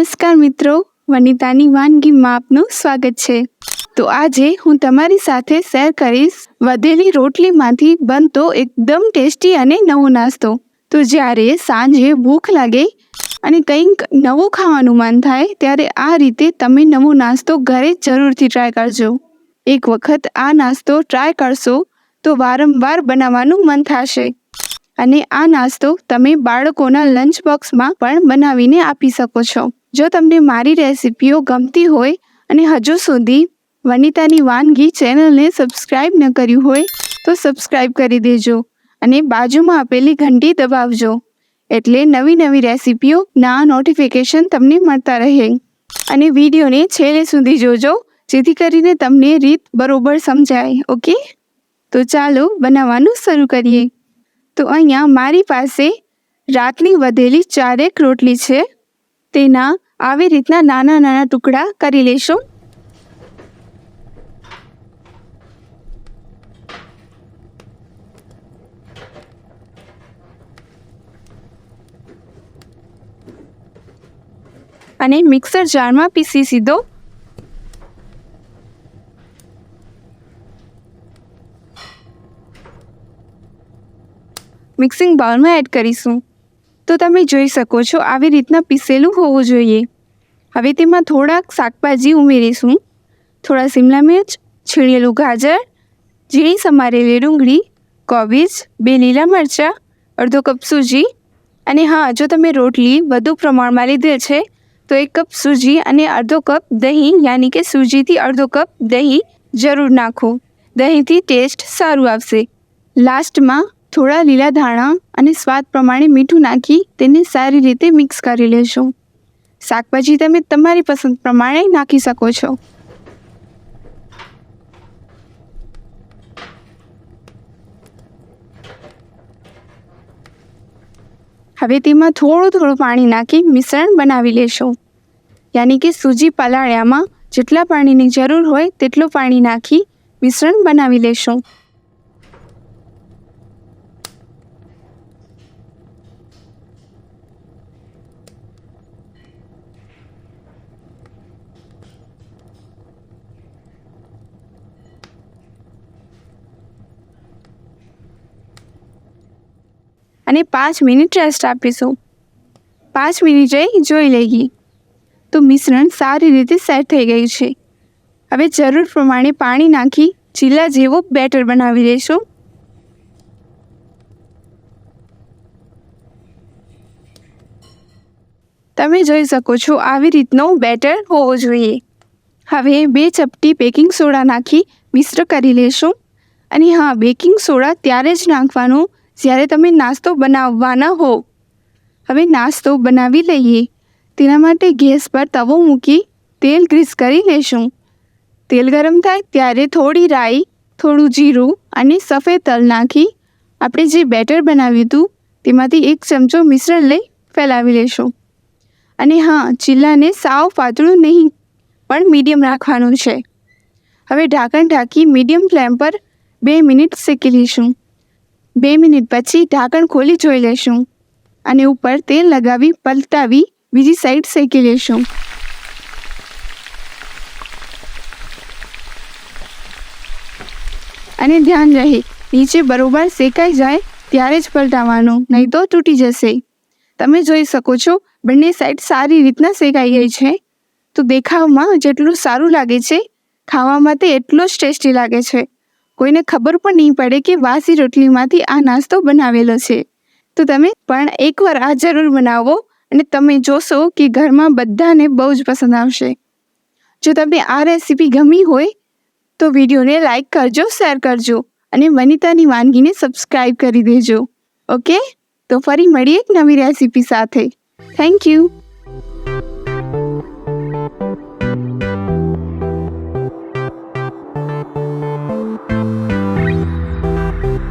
નમસ્કાર મિત્રો, વનિતાની વાનગીમાં આપનું સ્વાગત છે. તો આજે હું તમારી સાથે શેર કરીશ વધેલી રોટલીમાંથી બનતો એકદમ ટેસ્ટી અને નવો નાસ્તો. તો જ્યારે સાંજે ભૂખ લાગે અને કંઈક નવું ખાવાનું મન થાય, ત્યારે આ રીતે તમે નવો નાસ્તો ઘરે જરૂરથી ટ્રાય કરજો. એક વખત આ નાસ્તો ટ્રાય કરશો, તો વારંવાર બનાવવાનું મન થશે. અને આ નાસ્તો તમે બાળકોના લંચ બોક્સમાં પણ બનાવીને આપી શકો છો. જો તમને મારી રેસિપીઓ ગમતી હોય અને હજુ સુધી વનિતાની વાનગી ચેનલને સબસ્ક્રાઈબ ન કર્યું હોય, તો સબસ્ક્રાઈબ કરી દેજો અને બાજુમાં આપેલી ઘંટી દબાવજો એટલે નવી નવી રેસિપીઓના નોટિફિકેશન તમને મળતા રહે. અને વિડીયોને છેલ્લે સુધી જોજો, જેથી કરીને તમને રીત બરોબર સમજાય, ઓકે? તો ચાલો બનાવવાનું શરૂ કરીએ. તો અહીંયા મારી પાસે રાતની વધેલી ચારેક રોટલી છે. તેના આવી રીતના નાના નાના ટુકડા કરી લેશો. અને મિક્સર જારમાં પીસી સીધો. મિક્સિંગ બાઉલમાં એડ કરીશું. તો તમે જોઈ શકો છો, આવી રીતના પીસેલું હોવું જોઈએ. હવે તેમાં થોડાક શાકભાજી ઉમેરીશું. થોડા શિમલા મિર્ચ, છીણેલું ગાજર, ઝીણી સમારેલી ડુંગળી, કોબીજ, બે લીલા મરચાં, અડધો કપ સૂજી. અને હા, જો તમે રોટલી વધુ પ્રમાણમાં લીધેલ છે, તો એક કપ સૂજી અને અડધો કપ દહીં, યાની કે સૂજીથી અડધો કપ દહીં જરૂર નાખો. દહીંથી ટેસ્ટ સારું આવશે. લાસ્ટમાં થોડા લીલા ધાણા અને સ્વાદ પ્રમાણે મીઠું નાખી તેને સારી રીતે મિક્સ કરી લેશો શાકભાજી તમે તમારી પસંદ પ્રમાણે નાખી શકો છો. હવે તેમાં થોડું થોડું પાણી નાખી મિશ્રણ બનાવી લેશો. યાની કે સૂજી પલાળ્યામાં જેટલા પાણીની જરૂર હોય તેટલું પાણી નાખી મિશ્રણ બનાવી લેશો. અને પાંચ મિનિટ રેસ્ટ આપીશું. પાંચ મિનિટ જઈ લઈએ તો મિશ્રણ સારી રીતે સેટ થઈ ગયું છે. હવે જરૂર પ્રમાણે પાણી નાખી ચીલા જેવો બેટર બનાવી લઈશું તમે જોઈ શકો છો આવી રીતનો બેટર હોવો જોઈએ. હવે બે ચપટી બેકિંગ સોડા નાખી મિશ્ર કરી લેશું. અને હા બેકિંગ સોડા ત્યારે જ નાખવાનું જ્યારે તમે નાસ્તો બનાવવાના હો, હવે નાસ્તો બનાવી લઈએ. તેના માટે ગેસ પર તવો મૂકી તેલ ગ્રીસ કરી લેશું. તેલ ગરમ થાય ત્યારે થોડી રાઈ, થોડું જીરું અને સફેદ તલ નાખી આપણે જે બેટર બનાવ્યું હતું, તેમાંથી એક ચમચો મિશ્રણ લઈ ફેલાવી લેશું. અને હા ચીલાને સાવ પાતળું નહીં, પણ મીડિયમ રાખવાનું છે. હવે ઢાંકણ ઢાંકી મીડિયમ ફ્લેમ પર બે મિનિટ શેકી લઈશું. બે મિનિટ પછી ઢાંકણ ખોલી જોઈ લેશું અને ઉપર તેલ લગાવી પલટાવી બીજી સાઈડ શેકી લેશું. અને ધ્યાન રહે, નીચે બરોબર શેકાઈ જાય ત્યારે જ પલટાવવાનું નહીં તો તૂટી જશે. તમે જોઈ શકો છો, બંને સાઈડ સારી રીતના શેકાઈ ગઈ છે. તો દેખાવમાં જેટલું સારું લાગે છે, ખાવામાં તે એટલો જ ટેસ્ટી લાગે છે. કોઈને ખબર પણ નહીં પડે કે વાસી રોટલીમાંથી આ નાસ્તો બનાવેલો છે. તો તમે પણ એકવાર આ જરૂર બનાવો અને તમે જોશો કે ઘરમાં બધાને બહુ જ પસંદ આવશે. જો તમને આ રેસીપી ગમી હોય, તો વિડીયોને લાઈક કરજો, શેર કરજો અને વનિતાની વાનગીને સબસ્ક્રાઈબ કરી દેજો. ઓકે? તો ફરી મળીએ એક નવી રેસીપી સાથે. Thank you.